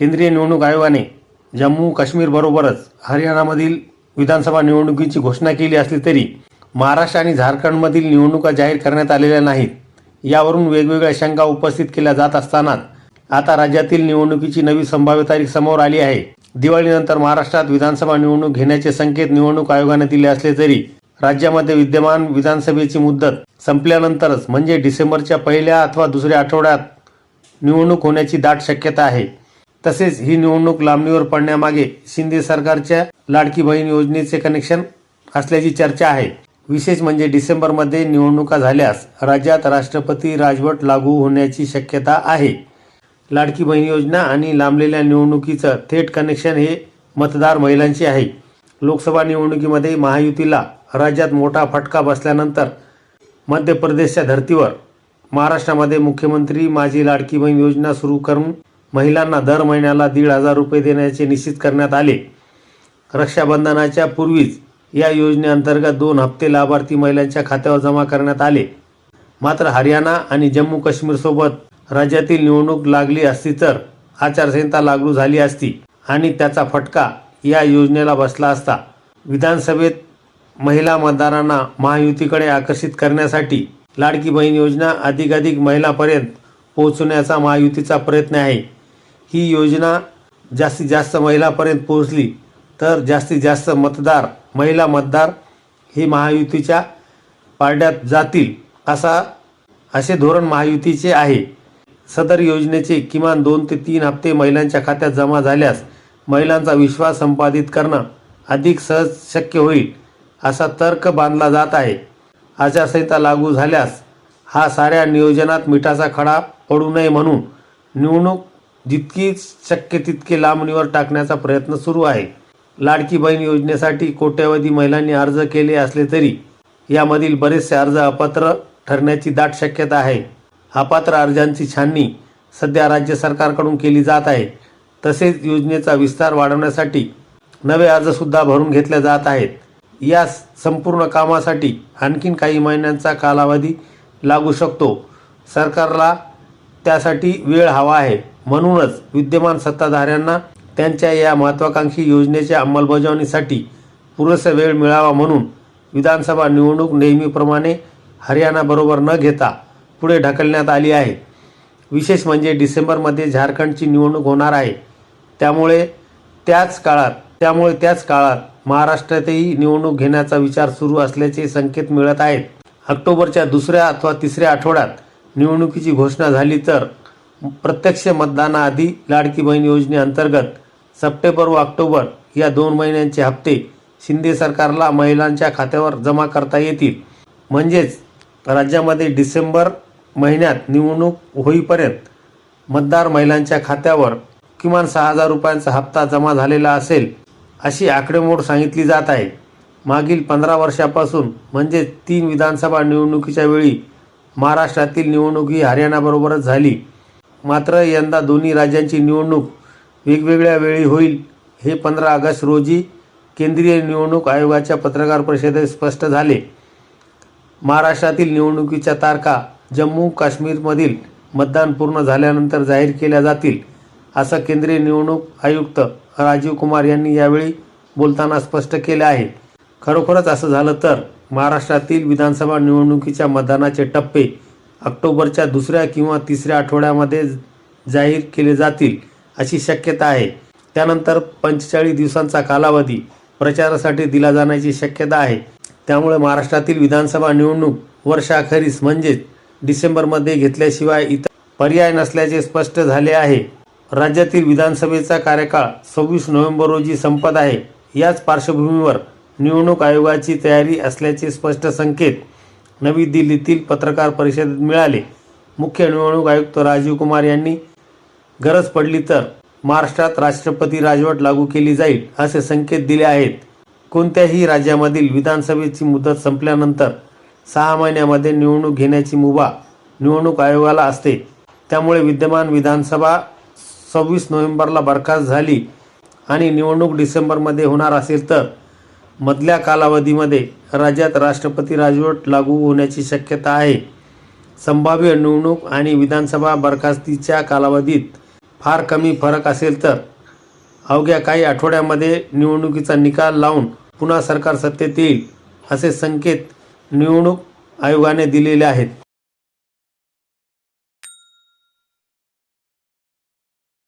केंद्रीय निवडणूक आयोगाने जम्मू काश्मीरबरोबरच हरियाणामधील विधानसभा निवडणुकीची घोषणा केली असली तरी महाराष्ट्र आणि झारखंडमधील निवडणुका जाहीर करण्यात आलेल्या नाहीत. यावरून वेगवेगळ्या शंका उपस्थित केल्या जात असतानाच आता राज्यातील निवडणुकीची नवी संभाव्य तारीख समोर आली आहे. दिवाळीनंतर महाराष्ट्रात विधानसभा निवडणूक घेण्याचे संकेत निवडणूक आयोगाने दिले असले तरी राज्यामध्ये विद्यमान विधानसभेची मुदत संपल्यानंतरच म्हणजे डिसेंबरच्या पहिल्या अथवा दुसऱ्या आठवड्यात निवडणूक होण्याची दाट शक्यता आहे. तसेच ही निवडणूक लांबणीवर पडण्यामागे शिंदे सरकारच्या लाडकी बहीण योजनेचे कनेक्शन असल्याची चर्चा आहे. विशेष म्हणजे डिसेंबरमध्ये निवडणुका झाल्यास राज्यात राष्ट्रपती राजवट लागू होण्याची शक्यता आहे. लाडकी बहीण योजना आणि लांबलेल्या निवडणुकीचं थेट कनेक्शन हे मतदार महिलांशी आहे. लोकसभा निवडणुकीमध्ये महायुतीला राज्यात मोठा फटका बसल्यानंतर मध्य प्रदेशच्या धर्तीवर महाराष्ट्रामध्ये मुख्यमंत्री माझी लाडकी बहीण योजना सुरू करून महिलांना दर महिन्याला दीड हजार रुपये देण्याचे निश्चित करण्यात आले. रक्षाबंधनाच्या पूर्वीच या योजनेअंतर्गत दोन हप्ते लाभार्थी महिलांच्या खात्यावर जमा करण्यात आले. मात्र हरियाणा आणि जम्मू काश्मीरसोबत राज्यातील निवडणूक लागली असती तर आचारसंहिता लागू झाली असती आणि त्याचा फटका या योजनेला बसला असता. विधानसभेत महिला मतदारांना महायुतीकडे आकर्षित करण्यासाठी लाडकी बहीण योजना अधिकाधिक महिलापर्यंत पोहोचवण्याचा महायुतीचा प्रयत्न आहे. ही योजना जास्तीत जास्त महिलापर्यंत पोहोचली तर जास्तीत जास्त मतदार महिला मतदार हे महायुतीच्या पारड्यात जातील असा असे धोरण महायुतीचे आहे. सदर योजनेचे किमान दोन ते तीन हप्ते महिलांच्या खात्यात जमा झाल्यास महिलांचा विश्वास संपादित करणं अधिक सहज शक्य होईल असा तर्क बांधला जात आहे. आचारसंहिता लागू झाल्यास हा साऱ्या नियोजनात मिठाचा खडा पडू नये म्हणून निवडणूक जितकी शक्य तितके लांबणीवर टाकण्याचा प्रयत्न सुरू आहे. लाडकी बहीण योजनेसाठी कोट्यवधी महिलांनी अर्ज केले असले तरी यामधील बरेचसे अर्ज अपात्र ठरण्याची दाट शक्यता आहे. अपात्र अर्जांची छाननी सध्या राज्य सरकारकडून केली जात आहे. तसेच योजनेचा विस्तार वाढवण्यासाठी नवे अर्जसुद्धा भरून घेतले जात आहेत. या संपूर्ण कामासाठी आणखीन काही महिन्यांचा कालावधी लागू शकतो. सरकारला त्यासाठी वेळ हवा आहे. म्हणूनच विद्यमान सत्ताधाऱ्यांना त्यांच्या या महत्त्वाकांक्षी योजनेच्या अंमलबजावणीसाठी पुरेसा वेळ मिळावा म्हणून विधानसभा निवडणूक नेहमीप्रमाणे हरियाणाबरोबर न घेता पुढे ढकलण्यात आली आहे. विशेष म्हणजे डिसेंबरमध्ये झारखंडची निवडणूक होणार आहे. त्यामुळे त्याच काळात त्यामुळे त्याच काळात महाराष्ट्रातही निवडणूक घेण्याचा विचार सुरू असल्याचे संकेत मिळत आहेत. ऑक्टोबरच्या दुसऱ्या अथवा तिसऱ्या आठवड्यात निवडणुकीची घोषणा झाली तर प्रत्यक्ष मतदानाआधी लाडकी बहीण योजनेअंतर्गत सप्टेंबर व ऑक्टोबर या दोन महिन्यांचे हप्ते शिंदे सरकारला महिलांच्या खात्यावर जमा करता येतील. म्हणजेच राज्यामध्ये डिसेंबर महिन्यात निवडणूक होईपर्यंत मतदार महिलांच्या खात्यावर किमान सहा हजार रुपयांचा हप्ता जमा झालेला असेल अशी आकडेमोड सांगितली जात आहे. मागील पंधरा वर्षापासून म्हणजे तीन विधानसभा निवडणुकीच्या वेळी महाराष्ट्रातील निवडणूक ही हरियाणाबरोबरच झाली. मात्र यंदा दोन्ही राज्यांची निवडणूक वेगवेगळ्या वेळी होईल हे पंधरा ऑगस्ट रोजी केंद्रीय निवडणूक आयोगाच्या पत्रकार परिषदेत स्पष्ट झाले. महाराष्ट्रातील निवडणुकीच्या तारखा जम्मू काश्मीरमधील मतदान पूर्ण झाल्यानंतर जाहीर केल्या जातील असं केंद्रीय निवडणूक आयुक्त राजीव कुमार यांनी यावेळी बोलताना स्पष्ट केले आहे. खरोखरच असं झालं तर महाराष्ट्रातील विधानसभा निवडणुकीच्या मतदानाचे टप्पे ऑक्टोबरच्या दुसऱ्या किंवा तिसऱ्या आठवड्यामध्ये जाहीर केले जातील अशी शक्यता आहे. त्यानंतर पंचेचाळीस दिवसांचा कालावधी प्रचारासाठी दिला जाण्याची शक्यता आहे. त्यामुळे महाराष्ट्रातील विधानसभा निवडणूक वर्षाखेरीस म्हणजेच डिसेंबरमध्ये घेतल्याशिवाय इतर पर्याय नसल्याचे स्पष्ट झाले आहे. राज्यातील विधानसभेचा कार्यकाळ सव्वीस नोव्हेंबर रोजी संपत आहे. याच पार्श्वभूमीवर निवडणूक आयोगाची तयारी असल्याचे स्पष्ट संकेत नवी दिल्लीतील पत्रकार परिषदेत मिळाले. मुख्य निवडणूक आयुक्त राजीव कुमार यांनी गरज पडली तर महाराष्ट्रात राष्ट्रपती राजवट लागू केली जाईल असे संकेत दिले आहेत. कोणत्याही राज्यामधील विधानसभेची मुदत संपल्यानंतर सहा महिन्यामध्ये निवडणूक घेण्याची मुभा निवडणूक आयोगाला असते. त्यामुळे विद्यमान विधानसभा सव्वीस नोव्हेंबरला बरखास्त झाली आणि निवडणूक डिसेंबरमध्ये होणार असेल तर मधल्या कालावधीमध्ये राज्यात राष्ट्रपती राजवट लागू होण्याची शक्यता आहे. संभाव्य निवडणूक आणि विधानसभा बरखास्तीच्या कालावधीत फार कमी फरक असेल तर? अवघ्या काही आठवड्यामध्ये निवडणुकीचा निकाल लावून पुन्हा सरकार सत्तेत येईल असे संकेत निवडणूक आयोगाने दिलेले आहेत.